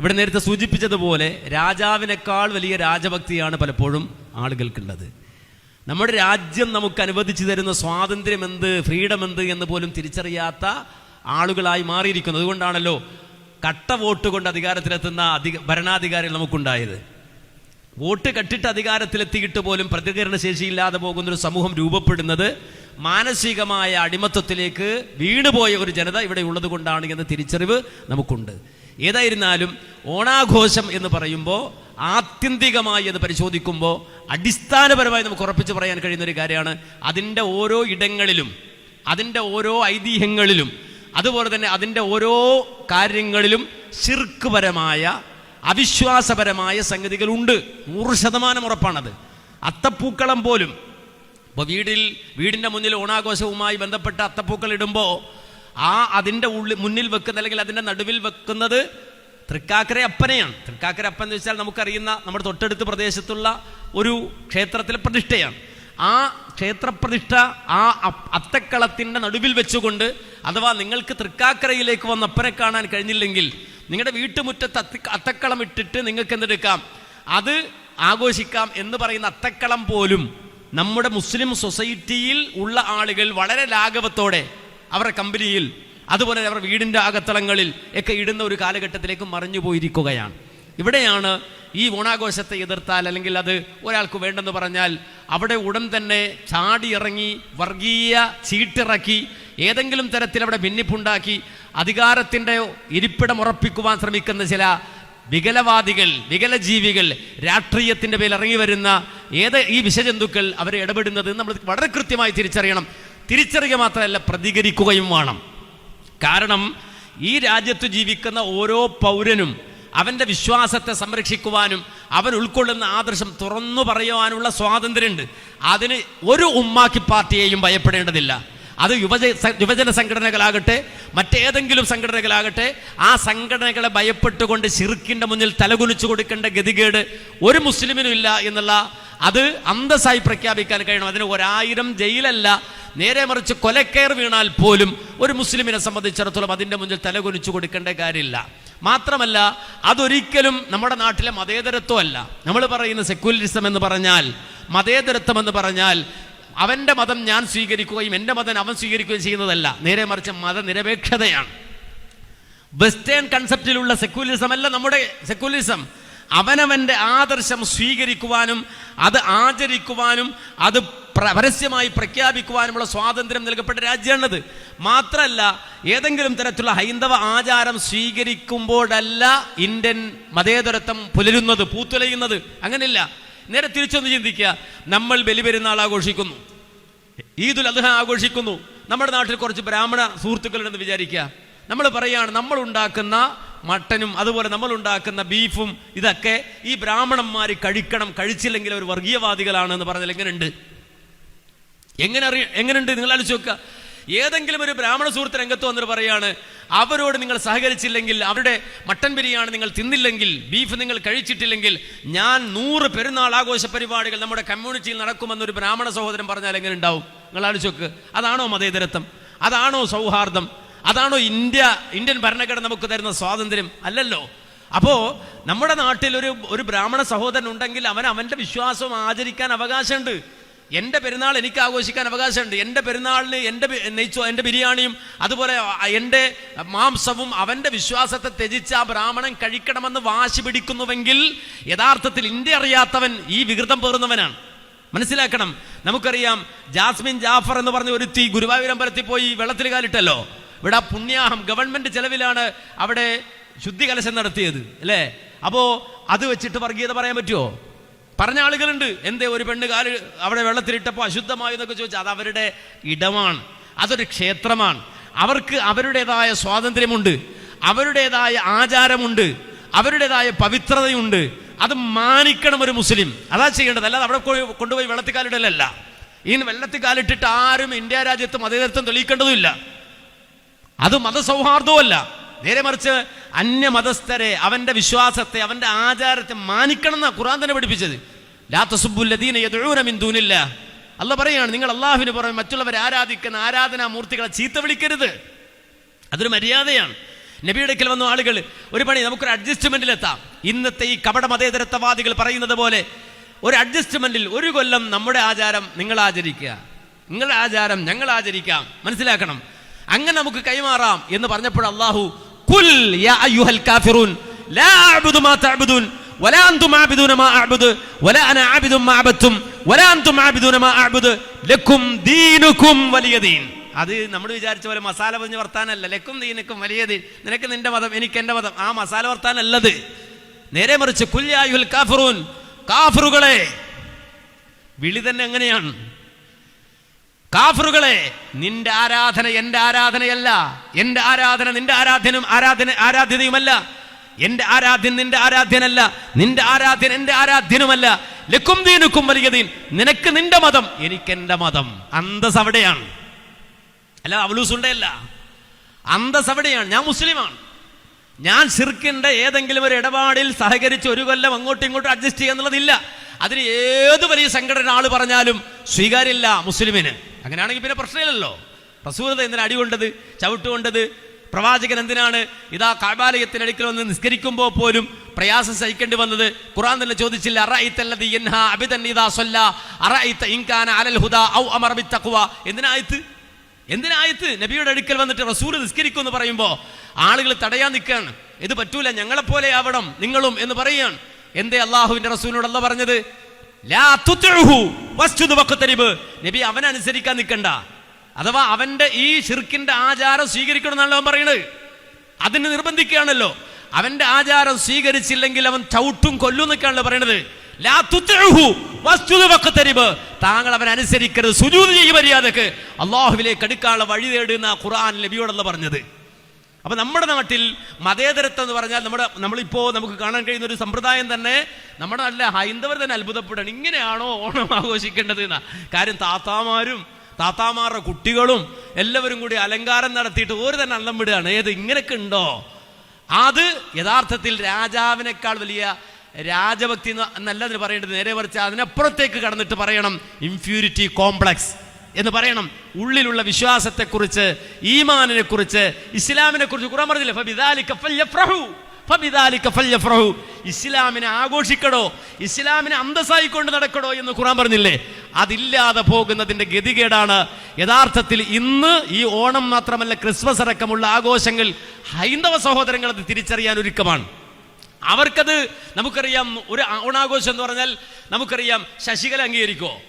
ഇവിടെ നേരത്തെ സൂചിപ്പിച്ചതുപോലെ രാജാവിനേക്കാൾ വലിയ രാജഭക്തിയാണ് പലപ്പോഴും ആളുകൾക്കുള്ളത് നമ്മുടെ രാജ്യം നമുക്ക് അനുവദിച്ചു തരുന്ന സ്വാതന്ത്ര്യം എന്ത് ഫ്രീഡം എന്ത് എന്ന് പോലും തിരിച്ചറിയാത്ത ആളുകളായി മാറിയിരിക്കുന്നു. അതുകൊണ്ടാണല്ലോ കട്ട വോട്ട് കൊണ്ട് അധികാരത്തിലെത്തുന്ന അധിക ഭരണാധികാരികൾ നമുക്കുണ്ടായത്. വോട്ട് കട്ടിട്ട് അധികാരത്തിലെത്തിയിട്ട് പോലും പ്രതികരണ ശേഷിയില്ലാതെ പോകുന്ന ഒരു സമൂഹം രൂപപ്പെടുന്നത് മാനസികമായ അടിമത്വത്തിലേക്ക് വീണുപോയ ഒരു ജനത ഇവിടെ ഉള്ളത് കൊണ്ടാണ് എന്ന തിരിച്ചറിവ് നമുക്കുണ്ട്. ഏതായിരുന്നാലും ഓണാഘോഷം എന്ന് പറയുമ്പോൾ ആത്യന്തികമായി അത് പരിശോധിക്കുമ്പോൾ അടിസ്ഥാനപരമായി നമുക്ക് ഉറപ്പിച്ച് പറയാൻ കഴിയുന്ന ഒരു കാര്യമാണ്. അതിന്റെ ഓരോ ഇടങ്ങളിലും അതിന്റെ ഓരോ ഐതിഹ്യങ്ങളിലും അതുപോലെ തന്നെ അതിന്റെ ഓരോ കാര്യങ്ങളിലും ശിർക്കുപരമായ അവിശ്വാസപരമായ സംഗതികളുണ്ട്. നൂറ് ശതമാനം ഉറപ്പാണത്. അത്തപ്പൂക്കളം പോലും. ഇപ്പോൾ വീടിൽ വീടിന്റെ മുന്നിൽ ഓണാഘോഷവുമായി ബന്ധപ്പെട്ട അത്തപ്പൂക്കൾ ഇടുമ്പോൾ ആ അതിന്റെ ഉള്ളിൽ മുന്നിൽ വെക്കുന്ന അല്ലെങ്കിൽ അതിന്റെ നടുവിൽ വെക്കുന്നത് തൃക്കാക്കര അപ്പനെയാണ്. തൃക്കാക്കര അപ്പൻ എന്ന് വെച്ചാൽ നമുക്കറിയുന്ന നമ്മുടെ തൊട്ടടുത്ത് പ്രദേശത്തുള്ള ഒരു ക്ഷേത്രത്തിലെ പ്രതിഷ്ഠയാണ്. ആ ക്ഷേത്രപ്രതിഷ്ഠ ആ അത്തക്കളത്തിന്റെ നടുവിൽ വെച്ചുകൊണ്ട് അഥവാ നിങ്ങൾക്ക് തൃക്കാക്കരയിലേക്ക് വന്ന് അപ്പനെ കാണാൻ കഴിഞ്ഞില്ലെങ്കിൽ നിങ്ങളുടെ വീട്ടുമുറ്റത്ത് അത്തി അത്തക്കളം ഇട്ടിട്ട് നിങ്ങൾക്ക് എന്തെടുക്കാം? അത് ആഘോഷിക്കാം എന്ന് പറയുന്ന അത്തക്കളം പോലും നമ്മുടെ മുസ്ലിം സൊസൈറ്റിയിൽ ഉള്ള ആളുകൾ വളരെ ലാഘവത്തോടെ അവരുടെ കമ്പനിയിൽ അതുപോലെ അവരുടെ വീടിന്റെ അകത്തളങ്ങളിൽ ഒക്കെ ഇടുന്ന ഒരു കാലഘട്ടത്തിലേക്ക് മറിഞ്ഞു പോയിരിക്കുകയാണ് ഇവിടെയാണ് ഈ ഓണാഘോഷത്തെ എതിർത്താൽ അല്ലെങ്കിൽ അത് ഒരാൾക്ക് വേണ്ടെന്ന് പറഞ്ഞാൽ അവിടെ ഉടൻ തന്നെ ചാടിയിറങ്ങി വർഗീയ ചീട്ടിറക്കി ഏതെങ്കിലും തരത്തിൽ അവിടെ ഭിന്നിപ്പുണ്ടാക്കി അധികാരത്തിന്റെ ഇരിപ്പിടം ഉറപ്പിക്കുവാൻ ശ്രമിക്കുന്ന ചില വികലവാദികൾ വികലജീവികൾ രാഷ്ട്രീയത്തിന്റെ പേരിൽ ഇറങ്ങി വരുന്ന ഏത് ഈ വിഷജന്തുക്കൾ അവരെ ഇടപെടുന്നത് നമ്മൾ വളരെ കൃത്യമായി തിരിച്ചറിയണം. തിരിച്ചറിയുക മാത്രമല്ല പ്രതികരിക്കുകയും വേണം. കാരണം ഈ രാജ്യത്ത് ജീവിക്കുന്ന ഓരോ പൗരനും അവന്റെ വിശ്വാസത്തെ സംരക്ഷിക്കുവാനും അവൻ ഉൾക്കൊള്ളുന്ന ആദർശം തുറന്നു പറയുവാനുള്ള സ്വാതന്ത്ര്യമുണ്ട്. അതിന് ഒരു ഉമ്മാക്കി പാർട്ടിയെയും ഭയപ്പെടേണ്ടതില്ല. അത് യുവജ യുവജന സംഘടനകളാകട്ടെ മറ്റേതെങ്കിലും സംഘടനകളാകട്ടെ ആ സംഘടനകളെ ഭയപ്പെട്ടുകൊണ്ട് ശിർക്കിന്റെ മുന്നിൽ തലകുനിച്ചു കൊടുക്കേണ്ട ഗതികേട് ഒരു മുസ്ലിമിനും ഇല്ല എന്നുള്ള അത് അന്തസ്സായി പ്രഖ്യാപിക്കാൻ കഴിയണം. അതിന് ഒരായിരം ജയിലല്ല. നേരെ മറിച്ച് കൊലക്കയർ വീണാൽ പോലും ഒരു മുസ്ലിമിനെ സംബന്ധിച്ചിടത്തോളം അതിന്റെ മുന്നിൽ തലകുനിച്ചു കൊടുക്കേണ്ട കാര്യമില്ല. മാത്രമല്ല അതൊരിക്കലും നമ്മുടെ നാട്ടിലെ മതേതരത്വമല്ല. നമ്മൾ പറയുന്ന സെക്യുലറിസം എന്ന് പറഞ്ഞാൽ മതേതരത്വം എന്ന് പറഞ്ഞാൽ അവന്റെ മതം ഞാൻ സ്വീകരിക്കുകയും എന്റെ മതം അവൻ സ്വീകരിക്കുകയും ചെയ്യുന്നതല്ല. നേരെ മറിച്ച് മതനിരപേക്ഷതയാണ്. വെസ്റ്റേൺ കൺസെപ്റ്റിലുള്ള സെക്യുലറിസം അല്ല നമ്മുടെ സെക്യുലറിസം അവനവന്റെ ആദർശം സ്വീകരിക്കുവാനും അത് ആചരിക്കുവാനും അത് പരസ്യമായി പ്രഖ്യാപിക്കുവാനുമുള്ള സ്വാതന്ത്ര്യം നൽകപ്പെട്ട രാജ്യമാണത്. മാത്രമല്ല ഏതെങ്കിലും തരത്തിലുള്ള ഹൈന്ദവ ആചാരം സ്വീകരിക്കുമ്പോഴല്ല ഇന്ത്യൻ മതേതരത്വം പുലരുന്നത് പൂത്തുലയുന്നത്. അങ്ങനെയല്ല. നേരെ തിരിച്ചൊന്ന് ചിന്തിക്കുക. നമ്മൾ ബലിപെരുന്നാൾ ആഘോഷിക്കുന്നു. ഈദുൽ അദ്ഹ ആഘോഷിക്കുന്നു. നമ്മുടെ നാട്ടിൽ കുറച്ച് ബ്രാഹ്മണ സുഹൃത്തുക്കളുണ്ടെന്ന് വിചാരിക്കുക. നമ്മൾ പറയുകയാണ് നമ്മൾ ഉണ്ടാക്കുന്ന മട്ടനും അതുപോലെ നമ്മൾ ഉണ്ടാക്കുന്ന ബീഫും ഇതൊക്കെ ഈ ബ്രാഹ്മണന്മാർ കഴിക്കണം കഴിച്ചില്ലെങ്കിൽ അവർ വർഗീയവാദികളാണ് എന്ന് പറഞ്ഞാൽ എങ്ങനെയുണ്ട്? എങ്ങനെ അറിയ എങ്ങനെയുണ്ട്? നിങ്ങൾ ആലോചിച്ച് നോക്കുക. ഏതെങ്കിലും ഒരു ബ്രാഹ്മണ സുഹൃത്ത് രംഗത്ത് വന്നിട്ട് പറയാണ് അവരോട് നിങ്ങൾ സഹകരിച്ചില്ലെങ്കിൽ അവരുടെ മട്ടൻ ബിരിയാണി നിങ്ങൾ തിന്നില്ലെങ്കിൽ ബീഫ് നിങ്ങൾ കഴിച്ചിട്ടില്ലെങ്കിൽ ഞാൻ നൂറ് പെരുന്നാൾ ആഘോഷ പരിപാടികൾ നമ്മുടെ കമ്മ്യൂണിറ്റിയിൽ നടക്കുമെന്നൊരു ബ്രാഹ്മണ സഹോദരൻ പറഞ്ഞാൽ എങ്ങനെ ഉണ്ടാവും? നിങ്ങൾ ആലോചിച്ച് നോക്ക്. അതാണോ മതേതരത്വം? അതാണോ സൗഹാർദ്ദം? അതാണോ ഇന്ത്യ ഇന്ത്യൻ ഭരണഘടന നമുക്ക് തരുന്ന സ്വാതന്ത്ര്യം? അല്ലല്ലോ. അപ്പോൾ നമ്മുടെ നാട്ടിൽ ഒരു ഒരു ബ്രാഹ്മണ സഹോദരൻ ഉണ്ടെങ്കിൽ അവൻ അവന്റെ വിശ്വാസം ആചരിക്കാൻ അവകാശമുണ്ട്. എന്റെ പെരുന്നാൾ എനിക്ക് ആഘോഷിക്കാൻ അവകാശമുണ്ട്. എന്റെ പെരുന്നാളിന് എന്റെ നെയ്ച്ചോ എന്റെ ബിരിയാണിയും അതുപോലെ എന്റെ മാംസവും അവന്റെ വിശ്വാസത്തെ ത്യജിച്ച് ആ ബ്രാഹ്മണൻ കഴിക്കണമെന്ന് വാശി പിടിക്കുന്നുവെങ്കിൽ യഥാർത്ഥത്തിൽ ഇന്ത്യ അറിയാത്തവൻ ഈ വികൃതം പേറുന്നവനാണ്. മനസ്സിലാക്കണം. നമുക്കറിയാം ജാസ്മിൻ ജാഫർ എന്ന് പറഞ്ഞ ഒരുത്തി ഗുരുവായൂരമ്പലത്തിൽ പോയി വെള്ളത്തിൽ കാലിട്ടല്ലോ. ഇവിടെ പുണ്യാഹം ഗവൺമെന്റ് ചെലവിലാണ് അവിടെ ശുദ്ധി കലശം നടത്തിയത് അല്ലേ? അപ്പോ അത് വെച്ചിട്ട് വർഗീയത പറയാൻ പറ്റുമോ പറഞ്ഞ ആളുകളുണ്ട്. എന്തേ ഒരു പെണ്ണ് കാൽ അവിടെ വെള്ളത്തിലിട്ടപ്പോൾ അശുദ്ധമായി എന്നൊക്കെ ചോദിച്ചാൽ അത് അവരുടെ ഇടമാണ്. അതൊരു ക്ഷേത്രമാണ്. അവർക്ക് അവരുടേതായ സ്വാതന്ത്ര്യമുണ്ട്. അവരുടേതായ ആചാരമുണ്ട്. അവരുടേതായ പവിത്രതയുണ്ട്. അത് മാനിക്കണം ഒരു മുസ്ലിം. അതാ ചെയ്യേണ്ടത്. അല്ലാതെ അവിടെ കൊണ്ടുപോയി വെള്ളത്തിൽ കാലിടലല്ല ഈ വെള്ളത്തിൽ കാലിട്ടിട്ട് ആരും ഇന്ത്യ രാജ്യത്ത് മതേതരത്വം തെളിയിക്കേണ്ടതുമില്ല. അത് മതസൗഹാർദ്ദവുമല്ല. നേരെ മറിച്ച് അന്യമതസ്ഥരെ അവന്റെ വിശ്വാസത്തെ അവന്റെ ആചാരത്തെ മാനിക്കണം എന്നാ ഖുറാൻ തന്നെ പഠിപ്പിച്ചത്. അല്ല പറയാണ് നിങ്ങൾ അള്ളാഹുവിന് പുറമെ മറ്റുള്ളവരെ ആരാധിക്കുന്ന ആരാധനാ മൂർത്തികളെ ചീത്ത വിളിക്കരുത്. അതൊരു മര്യാദയാണ്. നബിയുടെ അടുക്കൽ വന്ന ആളുകൾ ഒരു പണി നമുക്കൊരു അഡ്ജസ്റ്റ്മെന്റിലെത്താം ഇന്നത്തെ ഈ കപട മതേതരത്വവാദികൾ പറയുന്നത് പോലെ ഒരു അഡ്ജസ്റ്റ്മെന്റിൽ ഒരു കൊല്ലം നമ്മുടെ ആചാരം നിങ്ങൾ ആചരിക്കുക. നിങ്ങളുടെ ആചാരം ഞങ്ങൾ ആചരിക്കാം. മനസ്സിലാക്കണം? അങ്ങനെ നമുക്ക് കൈമാറാം എന്ന് പറഞ്ഞപ്പോൾ അള്ളാഹു കുൽ കാഫിറൂൻ ലാ മാ തഅ്ബുദൂൻ. അന ലക്കും അത് നമ്മൾ വിചാരിച്ച പോലെ മസാല പറഞ്ഞ് വർത്താനല്ല. ലക്കും ദീനക്കും വലിയ ദീൻ. നിനക്ക് നിന്റെ മതം എനിക്ക് എന്റെ മതം. ആ മസാല വർത്താനല്ലത്. നേരെ മറിച്ച് കാഫിറുകളെ വിളി തന്നെ എങ്ങനെയാണ് കാഫറുകളെ നിന്റെ ആരാധന എന്റെ ആരാധനയല്ല. എന്റെ ആരാധന നിന്റെ ആരാധനും ആരാധന ആരാധ്യതയുമല്ല. എന്റെ ആരാധ്യൻ നിന്റെ ആരാധ്യനല്ല. നിന്റെ ആരാധ്യൻ എന്റെ ആരാധ്യനുമല്ല. ലക്കും ദീനുക്കും വലിയ ദീൻ. നിനക്ക് നിന്റെ മതം എനിക്ക് എന്റെ മതം. അന്തസ് അവിടെയാണ്. അല്ല അവലൂസുണ്ടല്ല അന്തസ് അവിടെയാണ്. ഞാൻ മുസ്ലിമാണ്. ഞാൻ ഷിർക്കിന്റെ ഏതെങ്കിലും ഒരു ഇടപാടിൽ സഹകരിച്ച് ഒരു കൊല്ലം അങ്ങോട്ടും ഇങ്ങോട്ടും അഡ്ജസ്റ്റ് ചെയ്യാന്നുള്ളതില്ല അതിന് ഏത് വലിയ സംഘടന ആൾ പറഞ്ഞാലും സ്വീകാര്യമില്ല മുസ്ലിമിന്. അങ്ങനെയാണെങ്കിൽ പിന്നെ പ്രശ്നമില്ലല്ലോ. റസൂലത എന്തിനാ അടികൊണ്ടത് ചവിട്ടുകൊണ്ടത് പ്രവാചകൻ എന്തിനാണ് ഇതാ കാബാലയത്തിനടുക്കൽ വന്ന് നിസ്കരിക്കുമ്പോൾ പോലും പ്രയാസം സഹിക്കേണ്ടി വന്നത്? ഖുറാൻ തന്നെ ചോദിച്ചില്ല എന്തിനായത്ത് എന്തിനായത്ത് നബിയുടെ അടുക്കൽ വന്നിട്ട് റസൂൽ നിസ്കരിക്കും എന്ന് പറയുമ്പോൾ ആളുകൾ തടയാൻ നിൽക്കുകയാണ്. ഇത് പറ്റൂല ഞങ്ങളെപ്പോലെ ആവണം നിങ്ങളും എന്ന് പറയുകയാണ്. എന്തേ അള്ളാഹുവിന്റെ റസൂലിനോട് അല്ല പറഞ്ഞത് നബി അവനനുസരിക്കാൻ നിൽക്കണ്ട. അഥവാ അവന്റെ ഈ ഷിർക്കിന്റെ ആചാരം സ്വീകരിക്കണം എന്നാണല്ലോ അവൻ പറയുന്നത് അതിന് നിർബന്ധിക്കുകയാണല്ലോ. അവന്റെ ആചാരം സ്വീകരിച്ചില്ലെങ്കിൽ അവൻ ചവിട്ടും കൊല്ലും എന്നൊക്കെയാണല്ലോ പറയണത്. താങ്കൾ അവൻ അനുസരിക്കരുത്. സുജൂദ് ചെയ്യ മര്യാദയ്ക്ക്. അള്ളാഹുവിലേക്ക് അടുക്കാനുള്ള വഴി തേടുന്ന ഖുറാൻ ലബിയോടല്ല പറഞ്ഞത്. അപ്പൊ നമ്മുടെ നാട്ടിൽ മതേതരത്വം എന്ന് പറഞ്ഞാൽ നമ്മുടെ നമ്മളിപ്പോ നമുക്ക് കാണാൻ കഴിയുന്ന ഒരു സമ്പ്രദായം തന്നെ നമ്മുടെ നല്ല ഹൈന്ദവർ തന്നെ അത്ഭുതപ്പെടണം ഇങ്ങനെയാണോ ഓണം ആഘോഷിക്കേണ്ടത് എന്നാ? കാര്യം താത്താമാരും താത്താമാരുടെ കുട്ടികളും എല്ലാവരും കൂടി അലങ്കാരം നടത്തിയിട്ട് ഒരു തന്നെ അള്ളം വിടുകയാണ്. ഏത് ഇങ്ങനെയൊക്കെ ഉണ്ടോ? അത് യഥാർത്ഥത്തിൽ രാജാവിനേക്കാൾ വലിയ രാജഭക്തി എന്ന് എന്നല്ല അതിന് പറയേണ്ടത്. നേരെ മറിച്ച് അതിനപ്പുറത്തേക്ക് കടന്നിട്ട് പറയണം ഇൻഫ്യൂരിറ്റി കോംപ്ലക്സ് എന്ന് പറയണം. ഉള്ളിലുള്ള വിശ്വാസത്തെക്കുറിച്ച് ഈമാനിനെ കുറിച്ച് ഇസ്ലാമിനെ കുറിച്ച് ഫല്യഫ്രഹു ഇസ്ലാമിനെ ആഘോഷിക്കടോ ഇസ്ലാമിനെ അന്തസ്സായിക്കൊണ്ട് നടക്കടോ എന്ന് ഖുറാൻ പറഞ്ഞില്ലേ? അതില്ലാതെ പോകുന്നതിന്റെ ഗതികേടാണ്. യഥാർത്ഥത്തിൽ ഇന്ന് ഈ ഓണം മാത്രമല്ല ക്രിസ്മസ് അടക്കമുള്ള ആഘോഷങ്ങൾ ഹൈന്ദവ സഹോദരങ്ങൾ അത് തിരിച്ചറിയാൻ ഒരുക്കമാണ്. അവർക്കത് നമുക്കറിയാം ഒരു ഓണാഘോഷം എന്ന് പറഞ്ഞാൽ നമുക്കറിയാം ശശികല അംഗീകരിക്കോ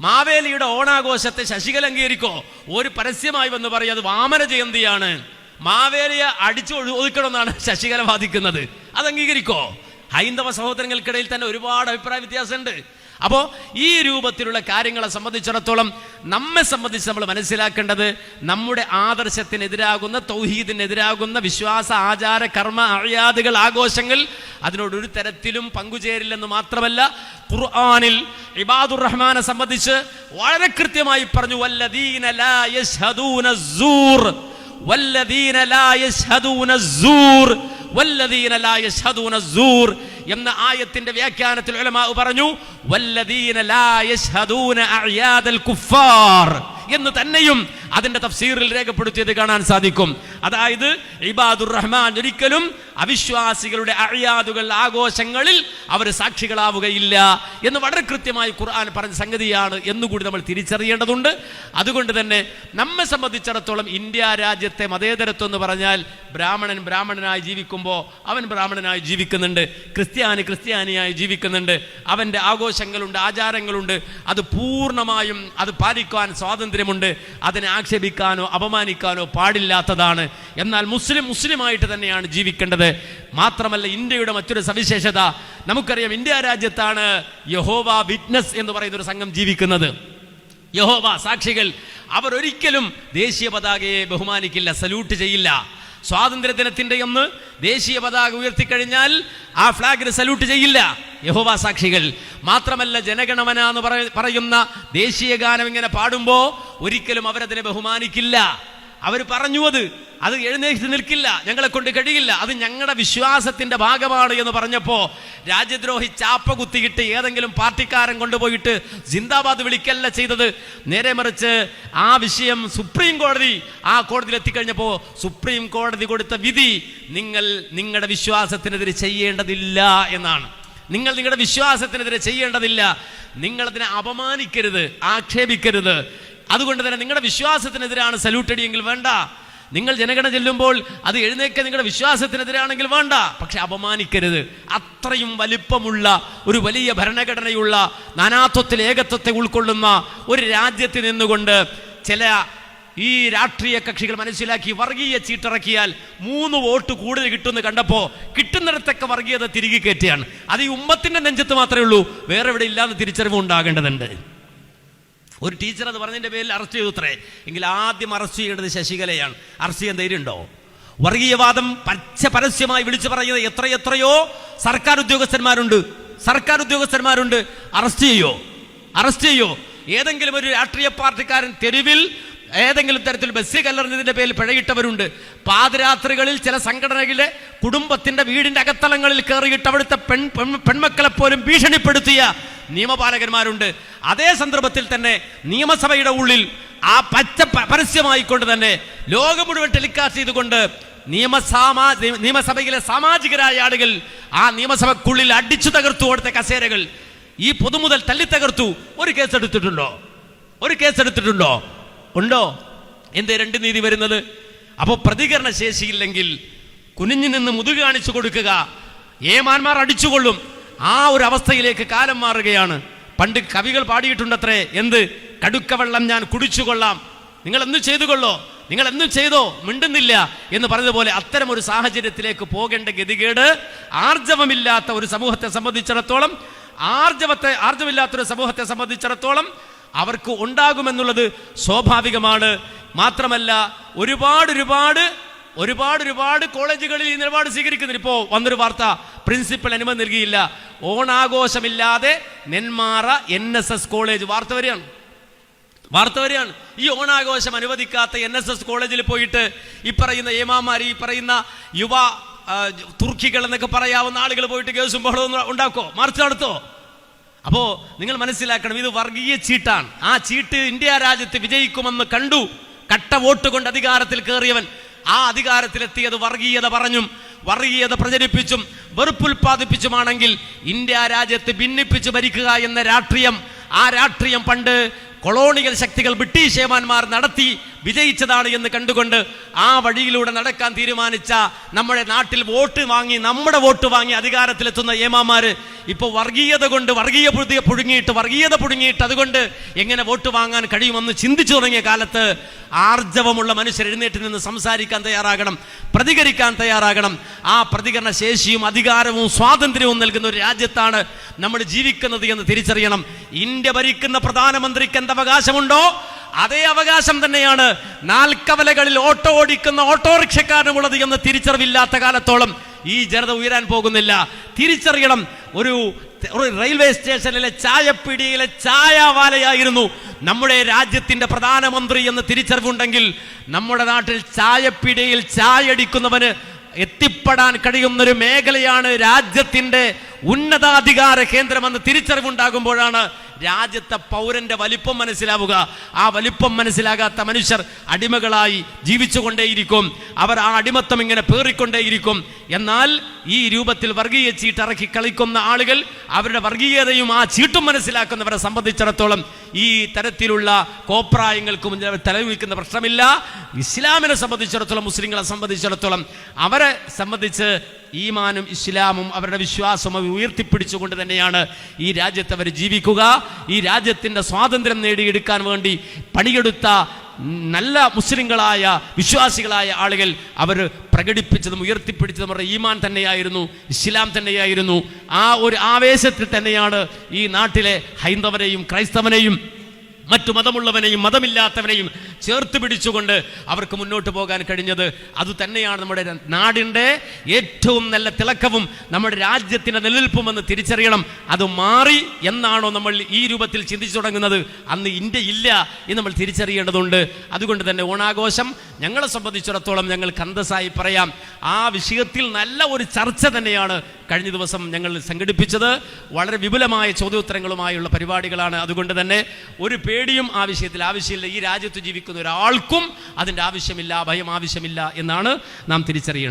മാവേലിയുടെ ഓണാഘോഷത്തെ ശശികല അംഗീകരിക്കോ ഒരു പരസ്യമായി വന്ന് പറയും അത് വാമന ജയന്തിയാണ്. മാവേലിയെ അടിച്ചു ഒതുക്കണമെന്നാണ് ശശികല വാദിക്കുന്നത്. അത് അംഗീകരിക്കോ ഹൈന്ദവ സഹോദരങ്ങൾക്കിടയിൽ തന്നെ ഒരുപാട് അഭിപ്രായ വ്യത്യാസമുണ്ട്. അപ്പോൾ ഈ രൂപത്തിലുള്ള കാര്യങ്ങളെ സംബന്ധിച്ചിടത്തോളം നമ്മെ സംബന്ധിച്ച് നമ്മൾ മനസ്സിലാക്കേണ്ടത് നമ്മുടെ ആദർശത്തിനെതിരാകുന്ന തൗഹീദിനെതിരാകുന്ന വിശ്വാസ ആചാര കർമ്മ അഴിയാതുകൾ ആഘോഷങ്ങൾ അതിനോട് ഒരു തരത്തിലും പങ്കുചേരില്ലെന്ന് മാത്രമല്ല ഖുർആാനിൽ ഇബാദുർ റഹ്മാനെ സംബന്ധിച്ച് വളരെ കൃത്യമായി പറഞ്ഞു വല്ലദീന ലാ വല്ലദീന ലാ വല്ലദീന ലാ എന്ന ആയത്തിന്റെ വ്യാഖ്യാനത്തിൽ ഉലമാവ് പറഞ്ഞു വല്ലദീന ലാ യശ്ഹദൂന അഅയാദൽ കുഫാർ എന്ന് തന്നെയും അതിന്റെ തഫ്സീറിൽ രേഖപ്പെടുത്തിയത് കാണാൻ സാധിക്കും. അതായത് ഇബാദുർ റഹ്മാൻ ഒരിക്കലും അവിശ്വാസികളുടെ അഴിയാതുകൾ ആഘോഷങ്ങളിൽ അവർ സാക്ഷികളാവുകയില്ല എന്ന് വളരെ കൃത്യമായി ഖുർആൻ പറഞ്ഞ സംഗതിയാണ് എന്നുകൂടി നമ്മൾ തിരിച്ചറിയേണ്ടതുണ്ട്. അതുകൊണ്ട് തന്നെ നമ്മെ സംബന്ധിച്ചിടത്തോളം ഇന്ത്യ രാജ്യത്തെ മതേതരത്വം എന്ന് പറഞ്ഞാൽ ബ്രാഹ്മണൻ ബ്രാഹ്മണനായി ജീവിക്കുമ്പോൾ അവൻ ബ്രാഹ്മണനായി ജീവിക്കുന്നുണ്ട്. ക്രിസ്ത്യാനി ക്രിസ്ത്യാനിയായി ജീവിക്കുന്നുണ്ട്. അവന്റെ ആഘോഷങ്ങളുണ്ട് ആചാരങ്ങളുണ്ട്. അത് പൂർണമായും അത് പാലിക്കുവാൻ സ്വാതന്ത്ര്യമുണ്ട്. അതിനെ ആക്ഷേപിക്കാനോ അപമാനിക്കാനോ പാടില്ലാത്തതാണ്. എന്നാൽ മുസ്ലിം മുസ്ലിമായിട്ട് തന്നെയാണ് ജീവിക്കേണ്ടത്. മാത്രമല്ല ഇന്ത്യയുടെ മറ്റൊരു സവിശേഷത. നമുക്കറിയാം ഇന്ത്യ രാജ്യത്താണ് യഹോവ വിറ്റ്നസ് എന്ന് പറയുന്ന ഒരു സംഘം ജീവിക്കുന്നത്. യഹോവ സാക്ഷികൾ. അവർ ഒരിക്കലും ദേശീയ പതാകയെ ബഹുമാനിക്കില്ല സല്യൂട്ട് ചെയ്യില്ല. സ്വാതന്ത്ര്യ ദിനത്തിന്റെ ഒന്ന് ദേശീയ പതാക ഉയർത്തിക്കഴിഞ്ഞാൽ ആ ഫ്ലാഗിന് സല്യൂട്ട് ചെയ്യില്ല. യഹോവ സാക്ഷികൾ. മാത്രമല്ല ജനഗണമന എന്ന് പറയുന്ന ദേശീയ ഗാനം ഇങ്ങനെ പാടുമ്പോൾ ഒരിക്കലും അവരതിനെ ബഹുമാനിക്കില്ല. അവർ പറഞ്ഞു അത് അത് എഴുന്നേറ്റ് നിൽക്കില്ല ഞങ്ങളെ കൊണ്ട് കഴിയില്ല അത് ഞങ്ങളുടെ വിശ്വാസത്തിന്റെ ഭാഗമാണ് എന്ന് പറഞ്ഞപ്പോ രാജ്യദ്രോഹി ചാപ്പ കുത്തിയിട്ട് ഏതെങ്കിലും പാർട്ടിക്കാരൻ കൊണ്ടുപോയിട്ട് ജിന്ദാബാദ് വിളിക്കല്ല ചെയ്തത്. നേരെ മറിച്ച് ആ വിഷയം സുപ്രീം കോടതി ആ കോടതിയിൽ എത്തിക്കഴിഞ്ഞപ്പോ സുപ്രീം കോടതി കൊടുത്ത വിധി നിങ്ങൾ നിങ്ങളുടെ വിശ്വാസത്തിനെതിരെ ചെയ്യേണ്ടതില്ല എന്നാണ്. നിങ്ങൾ നിങ്ങളുടെ വിശ്വാസത്തിനെതിരെ ചെയ്യേണ്ടതില്ല. നിങ്ങളതിനെ അപമാനിക്കരുത് ആക്ഷേപിക്കരുത്. അതുകൊണ്ട് തന്നെ നിങ്ങളുടെ വിശ്വാസത്തിനെതിരാണ് സല്യൂട്ട് അടിയെങ്കിൽ വേണ്ട. നിങ്ങൾ ജനഗണ ചെല്ലുമ്പോൾ അത് എഴുന്നേക്ക നിങ്ങളുടെ വിശ്വാസത്തിനെതിരാണെങ്കിൽ വേണ്ട. പക്ഷെ അപമാനിക്കരുത്. അത്രയും വലിപ്പമുള്ള ഒരു വലിയ ഭരണഘടനയുള്ള നാനാത്വത്തിൽ ഏകത്വത്തെ ഉൾക്കൊള്ളുന്ന ഒരു രാജ്യത്ത് നിന്നുകൊണ്ട് ചില ഈ രാഷ്ട്രീയ കക്ഷികൾ മനസ്സിലാക്കി വർഗീയ ചീട്ടിറക്കിയാൽ മൂന്ന് വോട്ട് കൂടുതൽ കിട്ടുമെന്ന് കണ്ടപ്പോൾ കിട്ടുന്നിടത്തൊക്കെ വർഗീയത തിരികെ കയറ്റിയാണ് അത് ഈ ഉമ്മത്തിന്റെ നെഞ്ചത്ത് മാത്രമേ ഉള്ളൂ. വേറെ എവിടെ ഇല്ലാതെ തിരിച്ചറിവ് ഉണ്ടാകേണ്ടതുണ്ട്. ഒരു ടീച്ചർ അത് പറഞ്ഞതിന്റെ പേരിൽ അറസ്റ്റ് ചെയ്തു അത്രേ എങ്കിൽ ആദ്യം അറസ്റ്റ് ചെയ്യേണ്ടത് ശശികലയാണ്. അറസ്റ്റ് ചെയ്യാൻ ധൈര്യമുണ്ടോ? വർഗീയവാദം പച്ച പരസ്യമായി വിളിച്ചു പറയുന്ന എത്രയെത്രയോ സർക്കാർ ഉദ്യോഗസ്ഥന്മാരുണ്ട്. സർക്കാർ ഉദ്യോഗസ്ഥന്മാരുണ്ട്. അറസ്റ്റ് ചെയ്യോ? അറസ്റ്റ് ചെയ്യോ? ഏതെങ്കിലും ഒരു രാഷ്ട്രീയ പാർട്ടിക്കാരൻ തെരുവിൽ ഏതെങ്കിലും തരത്തിൽ ബസ് കല്ലെറിഞ്ഞതിന്റെ പേരിൽ പിഴയിട്ടവരുണ്ട്. പാതിരാത്രികളിൽ ചില സംഘടനകളിലെ കുടുംബത്തിന്റെ വീടിന്റെ അകത്തളങ്ങളിൽ കയറിയിട്ട് അവിടുത്തെ പെൺ പെൺ- പെൺമക്കളെ പോലും ഭീഷണിപ്പെടുത്തിയ നിയമപാലകന്മാരുണ്ട്. അതേ സന്ദർഭത്തിൽ തന്നെ നിയമസഭയുടെ ഉള്ളിൽ ആ പച്ച പരസ്യമായിക്കൊണ്ട് തന്നെ ലോകം മുഴുവൻ ടെലികാസ്റ്റ് ചെയ്തുകൊണ്ട് നിയമസാമാ നിയമസഭയിലെ സാമാജികരായ ആളുകൾ ആ നിയമസഭക്കുള്ളിൽ അടിച്ചു തകർത്തു കൊടുത്ത കസേരകൾ ഈ പൊതുമുതൽ തല്ലി തകർത്തു ഒരു കേസ് എടുത്തിട്ടുണ്ടോ ഒരു കേസ് എടുത്തിട്ടുണ്ടോ ഉണ്ടോ? എന്തേ രണ്ട് നീതി വരുന്നത്? അപ്പോൾ പ്രതികരണ ശേഷിയില്ലെങ്കിൽ കുനിഞ്ഞു നിന്ന് മുതുക കാണിച്ചു കൊടുക്കുക. ഏമാന്മാർ അടിച്ചുകൊള്ളും. ആ ഒരു അവസ്ഥയിലേക്ക് കാലം മാറുകയാണ്. പണ്ട് കവികൾ പാടിയിട്ടുണ്ടത്രേ എന്ത്? കടുക്കവെള്ളം ഞാൻ കുടിച്ചുകൊള്ളാം. നിങ്ങൾ എന്ത് ചെയ്തു കൊള്ളോ നിങ്ങൾ എന്തും ചെയ്തോ? മിണ്ടുന്നില്ല. എന്ന് പറഞ്ഞതുപോലെ അത്തരം ഒരു സാഹചര്യത്തിലേക്ക് പോകേണ്ട ഗതികേട് ആർജവമില്ലാത്ത ഒരു സമൂഹത്തെ സംബന്ധിച്ചിടത്തോളം ആർജവത്തെ ആർജവമില്ലാത്തൊരു സമൂഹത്തെ സംബന്ധിച്ചിടത്തോളം അവർക്ക് ഉണ്ടാകുമെന്നുള്ളത് സ്വാഭാവികമാണ്. മാത്രമല്ല ഒരുപാട് ഒരുപാട് ഒരുപാട് ഒരുപാട് കോളേജുകളിൽ ഈ നിലപാട് സ്വീകരിക്കുന്നു ഇപ്പോൾ വന്നൊരു വാർത്ത പ്രിൻസിപ്പൽ അനുമതി നൽകിയില്ല. ഓണാഘോഷമില്ലാതെ Nenmara N S S college. വാർത്ത വരികയാണ് വാർത്ത വരികയാണ് ഈ ഓണാഘോഷം അനുവദിക്കാത്ത എൻ എസ് എസ് കോളേജിൽ പോയിട്ട് ഈ പറയുന്ന ഏമാമാർ ഈ പറയുന്ന യുവ തുർക്കികൾ എന്നൊക്കെ പറയാവുന്ന ആളുകൾ പോയിട്ട് കേസും ബഹളവും ഉണ്ടാക്കോ? മാർച്ച് നടത്തോ? അപ്പോ നിങ്ങൾ മനസ്സിലാക്കണം ഇത് വർഗീയ ചീട്ടാണ്. ആ ചീട്ട് ഇന്ത്യ രാജ്യത്ത് വിജയിക്കുമെന്ന് കണ്ടു. കട്ട വോട്ട് കൊണ്ട് അധികാരത്തിൽ കയറിയവൻ ആ അധികാരത്തിലെത്തിയത് വർഗീയത പറഞ്ഞും വർഗീയത പ്രചരിപ്പിച്ചും വെറുപ്പുൽപാദിപ്പിച്ചുമാണെങ്കിൽ ഇന്ത്യ രാജ്യത്ത് ഭിന്നിപ്പിച്ച് ഭരിക്കുക എന്ന രാഷ്ട്രീയം ആ രാഷ്ട്രീയം പണ്ട് കൊളോണിയൽ ശക്തികൾ ബ്രിട്ടീഷ് ഏമാന്മാർ നടത്തി വിജയിച്ചതാണ് എന്ന് കണ്ടുകൊണ്ട് ആ വഴിയിലൂടെ നടക്കാൻ തീരുമാനിച്ച നമ്മുടെ നാട്ടിൽ വോട്ട് വാങ്ങി നമ്മുടെ വോട്ട് വാങ്ങി അധികാരത്തിലെത്തുന്ന ഏമാമാര് ഇപ്പോൾ വർഗീയത കൊണ്ട് വർഗീയ പുഴുതിയ പുഴുങ്ങിയിട്ട് വർഗീയത പുഴുങ്ങിയിട്ട് അതുകൊണ്ട് എങ്ങനെ വോട്ട് വാങ്ങാൻ കഴിയുമെന്ന് ചിന്തിച്ചു തുടങ്ങിയ കാലത്ത് ആർജവമുള്ള മനുഷ്യർ എഴുന്നേറ്റ് നിന്ന് സംസാരിക്കാൻ തയ്യാറാകണം പ്രതികരിക്കാൻ തയ്യാറാകണം. ആ പ്രതികരണ ശേഷിയും അധികാരവും സ്വാതന്ത്ര്യവും നൽകുന്ന ഒരു രാജ്യത്താണ് നമ്മൾ ജീവിക്കുന്നത് എന്ന് തിരിച്ചറിയണം. ഇന്ത്യ ഭരിക്കുന്ന പ്രധാനമന്ത്രിക്ക് എന്ത് അവകാശമുണ്ടോ അതേ അവകാശം തന്നെയാണ് നാൽക്കവലകളിൽ ഓട്ടോ ഓടിക്കുന്ന ഓട്ടോറിക്ഷക്കാരനുമുള്ളത് എന്ന് തിരിച്ചറിവില്ലാത്ത കാലത്തോളം ഈ ജനത ഉയരാൻ പോകുന്നില്ല. തിരിച്ചറിയണം ഒരു റെയിൽവേ സ്റ്റേഷനിലെ ചായപ്പിടിയിലെ ചായവാലയായിരുന്നു നമ്മുടെ രാജ്യത്തിന്റെ പ്രധാനമന്ത്രി എന്ന് തിരിച്ചറിവുണ്ടെങ്കിൽ നമ്മുടെ നാട്ടിൽ ചായപ്പിടിയിൽ ചായ അടിക്കുന്നവന് എത്തിപ്പെടാൻ കഴിയുന്നൊരു മേഖലയാണ് രാജ്യത്തിന്റെ ഉന്നതാധികാര കേന്ദ്രമെന്ന് തിരിച്ചറിവുണ്ടാകുമ്പോഴാണ് രാജ്യത്തെ പൗരന്റെ വലിപ്പം മനസ്സിലാവുക. ആ വലിപ്പം മനസ്സിലാകാത്ത മനുഷ്യർ അടിമകളായി ജീവിച്ചുകൊണ്ടേയിരിക്കും. അവർ ആ അടിമത്തം ഇങ്ങനെ പേറിക്കൊണ്ടേയിരിക്കും. എന്നാൽ ഈ രൂപത്തിൽ വർഗീയ ചീട്ട് ഇറക്കി കളിക്കുന്ന ആളുകൾ അവരുടെ വർഗീയതയും ആ ചീട്ടും മനസ്സിലാക്കുന്നവരെ സംബന്ധിച്ചിടത്തോളം ഈ തരത്തിലുള്ള കോപ്രായങ്ങൾക്ക് മുന്നിൽ തലവിക്കുന്ന പ്രശ്നമില്ല. ഇസ്ലാമിനെ സംബന്ധിച്ചിടത്തോളം മുസ്ലിങ്ങളെ സംബന്ധിച്ചിടത്തോളം അവരെ സംബന്ധിച്ച് ഈമാനും ഇസ്ലാമും അവരുടെ വിശ്വാസവും ഉയർത്തിപ്പിടിച്ചുകൊണ്ട് തന്നെയാണ് ഈ രാജ്യത്ത് അവർ ജീവിക്കുക. ഈ രാജ്യത്തിന്റെ സ്വാതന്ത്ര്യം നേടിയെടുക്കാൻ വേണ്ടി പണിയെടുത്ത നല്ല മുസ്ലിങ്ങളായ വിശ്വാസികളായ ആളുകൾ അവർ പ്രകടിപ്പിച്ചതും ഉയർത്തിപ്പിടിച്ചതും അവരുടെ ഈമാൻ തന്നെയായിരുന്നു ഇസ്ലാം തന്നെയായിരുന്നു. ആ ഒരു ആവേശത്തിൽ തന്നെയാണ് ഈ നാട്ടിലെ ഹൈന്ദവനെയും ക്രൈസ്തവനെയും മറ്റു മതമുള്ളവനെയും മതമില്ലാത്തവനെയും ചേർത്ത് പിടിച്ചുകൊണ്ട് അവർക്ക് മുന്നോട്ട് പോകാൻ കഴിഞ്ഞത് അത് തന്നെയാണ് നമ്മുടെ നാടിന്റെ ഏറ്റവും നല്ല തിളക്കവും നമ്മുടെ രാജ്യത്തിന്റെ നിലനിൽപ്പുമെന്ന് തിരിച്ചറിയണം. അത് മാറി എന്നാണോ നമ്മൾ ഈ രൂപത്തിൽ ചിന്തിച്ചു തുടങ്ങുന്നത്? അന്ന് ഇന്ത്യ ഇല്ല എന്ന് നമ്മൾ തിരിച്ചറിയേണ്ടതുണ്ട്. അതുകൊണ്ട് തന്നെ ഓണാഘോഷം ഞങ്ങളെ സംബന്ധിച്ചിടത്തോളം ഞങ്ങൾ കന്തസായി പറയാം. ആ വിഷയത്തിൽ നല്ല ഒരു ചർച്ച തന്നെയാണ് കഴിഞ്ഞ ദിവസം ഞങ്ങൾ സംഘടിപ്പിച്ചത്. വളരെ വിപുലമായ ചോദ്യോത്തരങ്ങളുമായുള്ള പരിപാടികളാണ്. അതുകൊണ്ട് തന്നെ ഒരു പേടിയും ആവശ്യത്തിൽ ആവശ്യമില്ല. ഈ രാജ്യത്ത് ജീവിക്കുന്ന ഒരാൾക്കും അതിന്റെ ആവശ്യമില്ല ഭയം ആവശ്യമില്ല എന്നാണ് നാം തിരിച്ചറിയേണ്ടത്.